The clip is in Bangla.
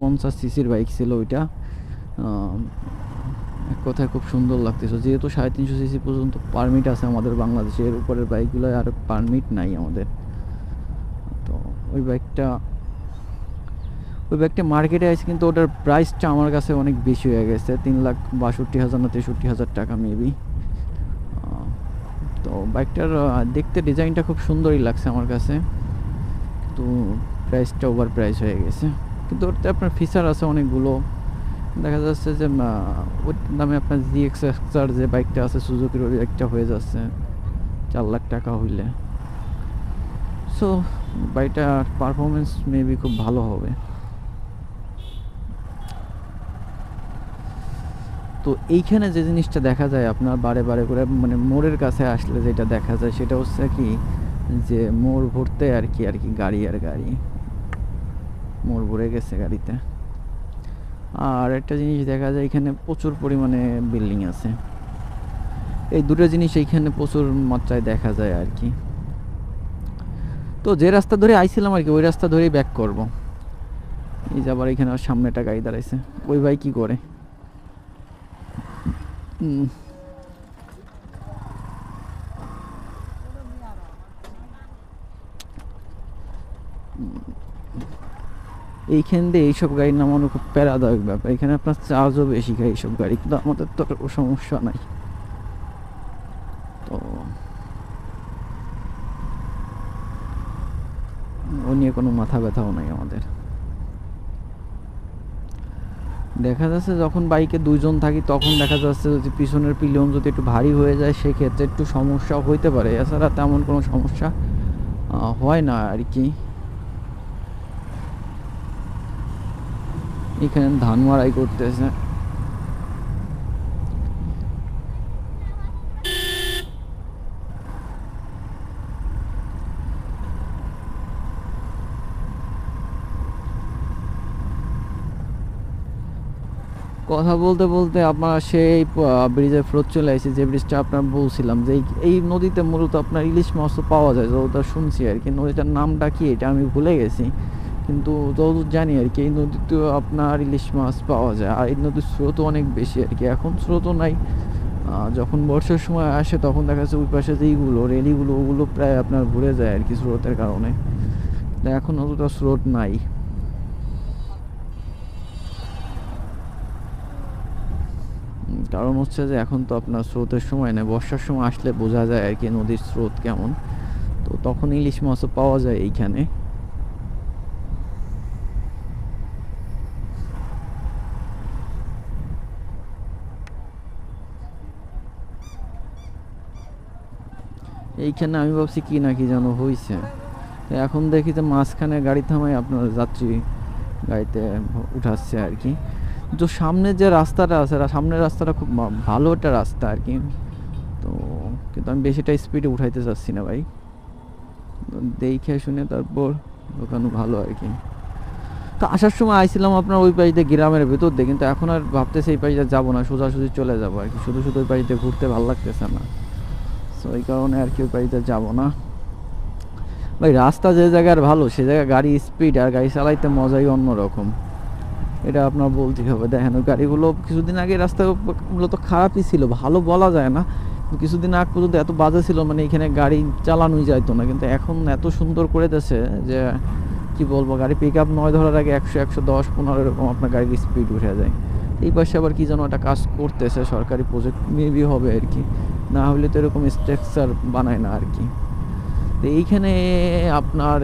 পঞ্চাশ সিসির বাইক ছিল ওইটা। এক কথায় খুব সুন্দর লাগতেছে। যেহেতু সাড়ে তিনশো সিসি পর্যন্ত পারমিট আছে আমাদের বাংলাদেশে এর উপরের বাইকগুলো আর পারমিট নাই আমাদের। তো ওই বাইকটা ওই বাইকটা মার্কেটে আছে, কিন্তু ওটার প্রাইসটা আমার কাছে অনেক বেশি হয়ে গেছে। তিন লাখ বাষট্টি হাজার না তেষট্টি হাজার টাকা মেবি তো বাইকটার দেখতে ডিজাইনটা খুব সুন্দরই লাগছে আমার কাছে। কিন্তু প্রাইসটা ওভার প্রাইস হয়ে গেছে। কিন্তু ওটাতে আপনার ফিচার আছে অনেকগুলো, দেখা যাচ্ছে যে ওর দামে আপনার জি এক্স এক্সার যে বাইকটা আছে সুজুকির ওই বাইকটা হয়ে যাচ্ছে, চার লাখ টাকা হইলে। সো বাইকটার পারফরমেন্স মেবি খুব ভালো হবে। তো এইখানে যে জিনিসটা দেখা যায় আপনার বারে বারে করে মানে মোড়ের কাছে আসলে যেটা দেখা যায়, সেটা হচ্ছে কি, যে মোড় ভরতে আর কি আর কি গাড়ি আর গাড়ি। মোড় ভরে গেছে গাড়িতে। আর একটা জিনিস দেখা যায়, এখানে প্রচুর পরিমাণে বিল্ডিং আছে। এই দুটো জিনিস এইখানে প্রচুর মাত্রায় দেখা যায় আর কি। তো যে রাস্তা ধরে আইছিলাম আর কি, ওই রাস্তা ধরেই ব্যাক করব। এই যে আবার এখানে আমার সামনে একটা গাড়ি দাঁড়াইছে। ওই ভাই কি করে? হুম এইখান দিয়ে এইসব গাড়ি নামানো খুব প্যারাদায়ক ব্যাপার। এখানে আপনার চার্জও বেশি খায় এইসব গাড়ি, কিন্তু আমাদের তো সমস্যা নাই। তো ও নিয়ে কোনো মাথা ব্যথাও নাই আমাদের। দেখা যাচ্ছে যখন বাইকে দুজন থাকি, তখন দেখা যাচ্ছে যদি পিছনের পিলিয়ন যদি একটু ভারী হয়ে যায়, সেক্ষেত্রে একটু সমস্যা হইতে পারে। এছাড়া তেমন কোনো সমস্যা হয় না আর কি। এখানে ধান মারাই করতেছে। কথা বলতে বলতে আপনার সেই ব্রিজের ফ্লোর চলে আসছে যে ব্রিজটা আপনার বলছিলাম, যে এই- নদীতে মূলত আপনার ইলিশ মাছ পাওয়া যায়, যতটা শুনছি আর কি। নদীটার নামটা কি এটা আমি ভুলে গেছি। কিন্তু যতদূর জানি আর কি, এই নদীতে আপনার ইলিশ মাছ পাওয়া যায়, আর এই নদীর স্রোতও অনেক বেশি আর কি। এখন স্রোতও নাই। যখন বর্ষার সময় আসে তখন দেখা যাচ্ছে ওই পাশে যে এইগুলো রেলিগুলো, ওগুলো প্রায় আপনার ভরে যায় আর কি স্রোতের কারণে। এখন অতটা স্রোত নাই। কারণ হচ্ছে যে এখন তো আপনার স্রোতের সময় না বর্ষার সময় আসলে বোঝা যায় আর কি নদীর স্রোত কেমন। তো তখন ইলিশ মাছও পাওয়া যায় এইখানে। এইখানে আমি ভাবছি কি না কি যেন হয়েছে এখন দেখি যে মাঝখানে গাড়ি থামাই আপনার যাত্রী গাড়িতে উঠাচ্ছে আর কি। তো সামনে যে রাস্তাটা আছে সামনের রাস্তাটা খুব ভালো একটা রাস্তা আর কি। তো কিন্তু আমি বেশিটা স্পিডে উঠাইতে চাচ্ছি না ভাই। দেখে শুনে তারপর ওখানে ভালো আর কি। তো আসার সময় আইছিলাম আপনার ওই পাশে গ্রামের ভেতর দিয়ে, কিন্তু এখন আর ভাবতেছি এই পাশে যাব না, সোজাসুজি চলে যাব আর কি। শুধু শুধু ওই পাশে ঘুরতে ভালো লাগতেছে না। সো এই কারণে আর কি ওই পাশে যাব না। ভাই, রাস্তা যে জায়গার ভালো, সে জায়গায় গাড়ি স্পিড আর গাড়ি চালাইতে মজাই অন্যরকম। এটা আপনার বলতেই হবে। দেখেন, ওই গাড়িগুলো কিছুদিন আগে রাস্তাগুলো তো খারাপই ছিল, ভালো বলা যায় না। কিছুদিন আগ পর্যন্ত এত বাজে ছিল মানে এখানে গাড়ি চালানোই যাইতো না। কিন্তু এখন এত সুন্দর করে দিয়েছে যে, কি বলব, গাড়ি পিক আপ নয় ধরার আগে একশো একশো দশ, পনেরো এরকম আপনার গাড়ির স্পিড উঠে যায়। এই পাশে আবার কি যেন একটা কাজ করতেছে, সরকারি প্রজেক্ট মেবি হবে আর কি। না হলে তো এরকম স্ট্রাকচার বানায় না আর কি। তো এইখানে আপনার